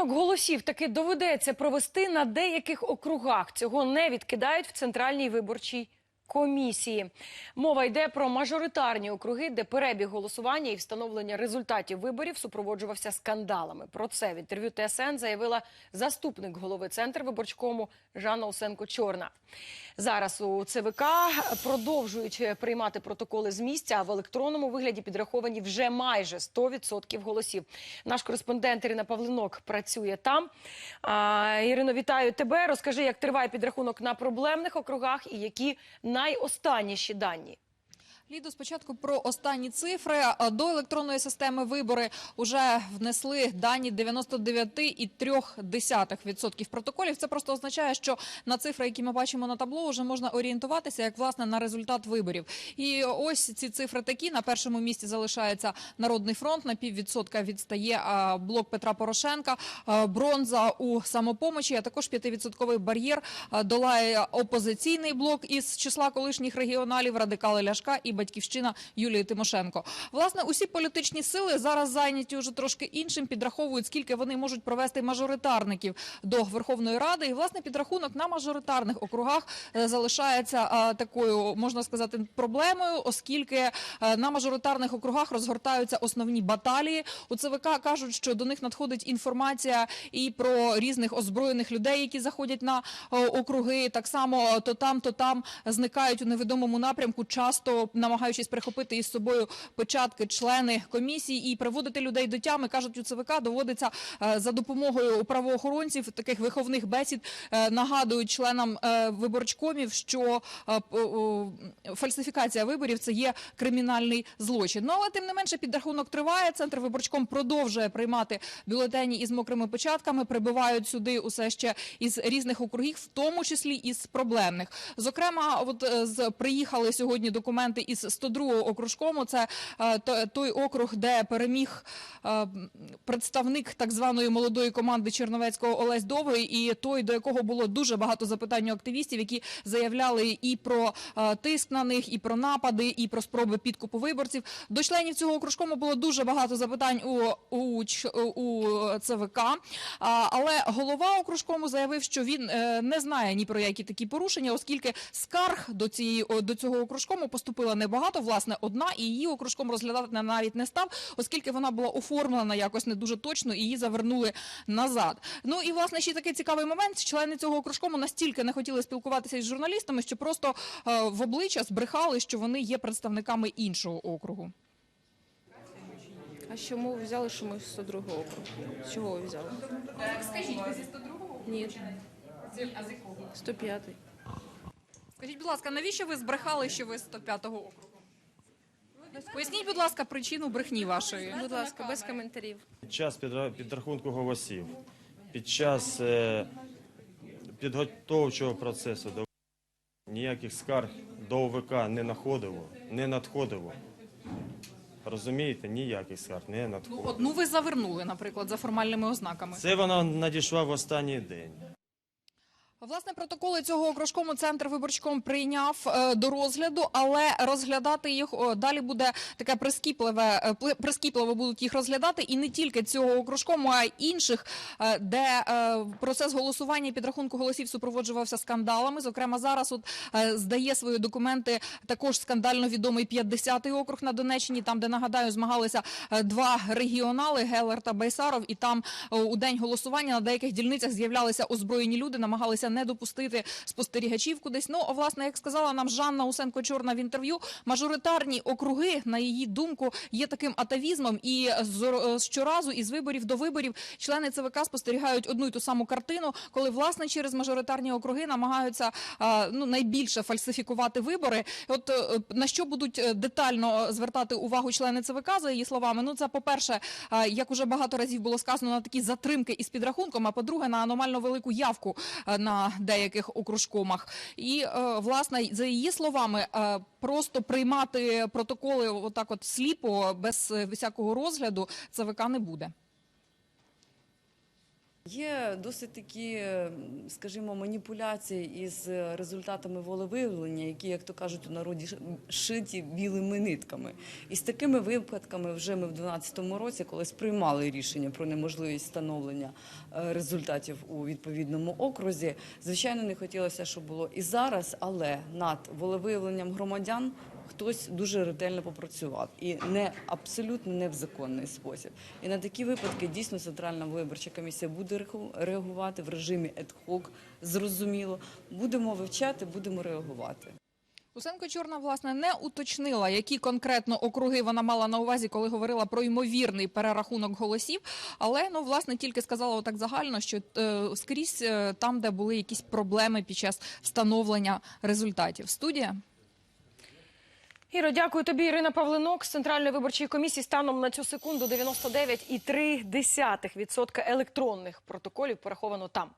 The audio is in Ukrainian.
Підрахунок голосів таки доведеться провести на деяких округах. Цього не відкидають в центральній виборчій комісії. Мова йде про мажоритарні округи, де перебіг голосування і встановлення результатів виборів супроводжувався скандалами. Про це в інтерв'ю ТСН заявила заступник голови центру виборчкому Жанна Усенко-Чорна. Зараз у ЦВК продовжують приймати протоколи з місця, в електронному вигляді підраховані вже майже 100% голосів. Наш кореспондент Ірина Павлинок працює там. А, Ірино, вітаю тебе. Розкажи, як триває підрахунок на проблемних округах і які найостанніші дані. Лідо, спочатку про останні цифри. До електронної системи вибори вже внесли дані 99,3% протоколів. Це просто означає, що на цифри, які ми бачимо на табло, вже можна орієнтуватися як власне на результат виборів. І ось ці цифри такі. На першому місці залишається Народний фронт. На піввідсотка відстає блок Петра Порошенка. Бронза у самопомочі, а також 5-відсотковий бар'єр долає опозиційний блок із числа колишніх регіоналів, радикали Ляшка і батьківщина Юлії Тимошенко. Власне, усі політичні сили зараз зайняті уже трошки іншим, підраховують, скільки вони можуть провести мажоритарників до Верховної Ради. І власне підрахунок на мажоритарних округах е, залишається е, такою, можна сказати, проблемою, оскільки е, на мажоритарних округах розгортаються основні баталії. У ЦВК кажуть, що до них надходить інформація і про різних озброєних людей, які заходять на округи. Так само то там, то там зникають у невідомому напрямку, часто намагаючись прихопити із собою початки члени комісії і приводити людей до тями. кажуть, у ЦВК доводиться е, за допомогою правоохоронців таких виховних бесід. е, Нагадують членам е, виборчкомів, що фальсифікація виборів це є кримінальний злочин. Ну але тим не менше підрахунок триває. Центр виборчком продовжує приймати бюлетені із мокрими початками. Прибувають сюди усе ще із різних округів, в тому числі із проблемних. Зокрема, от з приїхали сьогодні документи із 102 окружкому. Це е, то- той округ, де переміг е, представник так званої молодої команди Черновецького Олесь Довгий, і той, до якого було дуже багато запитань у активістів, які заявляли і про е, тиск на них, і про напади, і про спроби підкупу виборців. До членів цього окружкому було дуже багато запитань у, у, у ЦВК. Але голова окружкому заявив, що він не знає ні про які такі порушення, оскільки скарг до цієї до цього окружкому поступило небагато. Власне, одна і її окружком розглядати навіть не став, оскільки вона була оформлена якось не дуже точно, і її завернули назад. Ну і власне ще такий цікавий момент. Члени цього окружкому настільки не хотіли спілкуватися із журналістами, що просто е, в обличчя збрехали, що вони є представниками іншого округу. А чому ви взяли, що ми з 102 округу? З чого ви взяли? Скажіть, ви зі 102-го? Ні, А з якого? 105. Скажіть, будь ласка, навіщо ви збрехали, що ви з 105-го округу? Поясніть, будь ласка, причину брехні вашої. Будь ласка, без коментарів. Під час підра- підрахунку голосів, під час е, підготовчого процесу до ніяких скарг до ОВК не находило, не надходило. Розумієте, ніяких скарг не Ну, надходило. одну ви завернули, наприклад, за формальними ознаками. Це вона надійшла в останній день. Власне, протоколи цього окружкому центр виборчком прийняв е, до розгляду, але розглядати їх далі буде таке прискіпливе, е, прискіпливо будуть їх розглядати, і не тільки цього окружкому, а й інших, е, де процес голосування і підрахунку голосів супроводжувався скандалами. Зокрема, зараз от здає свої документи також скандально відомий 50-й округ на Донеччині, там, де нагадаю, змагалися два регіонали Гелер та Байсаров, і там у день голосування на деяких дільницях з'являлися озброєні люди, намагалися не допустити спостерігачів кудись. Ну, власне, як сказала нам Жанна Усенко Чорна в інтерв'ю, мажоритарні округи, на її думку, є таким атавізмом. І з- щоразу із виборів до виборів члени ЦВК спостерігають одну і ту саму картину, коли власне через мажоритарні округи намагаються ну найбільше фальсифікувати вибори. От е, на що будуть е, детально звертати увагу члени ЦВК за її словами? Ну це по перше, як уже багато разів було сказано, на такі затримки із підрахунком. А по-друге, на аномально велику явку е, деяких окружкомах. І е, власне за її словами, е, просто приймати протоколи отак, от сліпо без е, всякого розгляду, ЦВК не буде. Є досить такі, скажімо, маніпуляції із результатами волевиявлення, які, як то кажуть у народі, шиті білими нитками. І з такими випадками вже ми в 2012 році, коли сприймали рішення про неможливість встановлення е, результатів у відповідному окрузі, звичайно, не хотілося, щоб було і зараз, але над волевиявленням громадян хтось дуже ретельно попрацював і не абсолютно не в законний спосіб. І на такі випадки дійсно центральна виборча комісія буде реагу- реагувати в режимі ad-hoc, зрозуміло. Будемо вивчати, будемо реагувати. Усенко Чорна власне не уточнила, які конкретно округи вона мала на увазі, коли говорила про ймовірний перерахунок голосів. Але ну власне тільки сказала отак загально, що е, скрізь е, там, де були якісь проблеми під час встановлення результатів. Студія. Іро, дякую тобі, Ірина Павлинок з Центральної виборчої комісії. Станом на цю секунду 99,3% електронних протоколів пораховано там.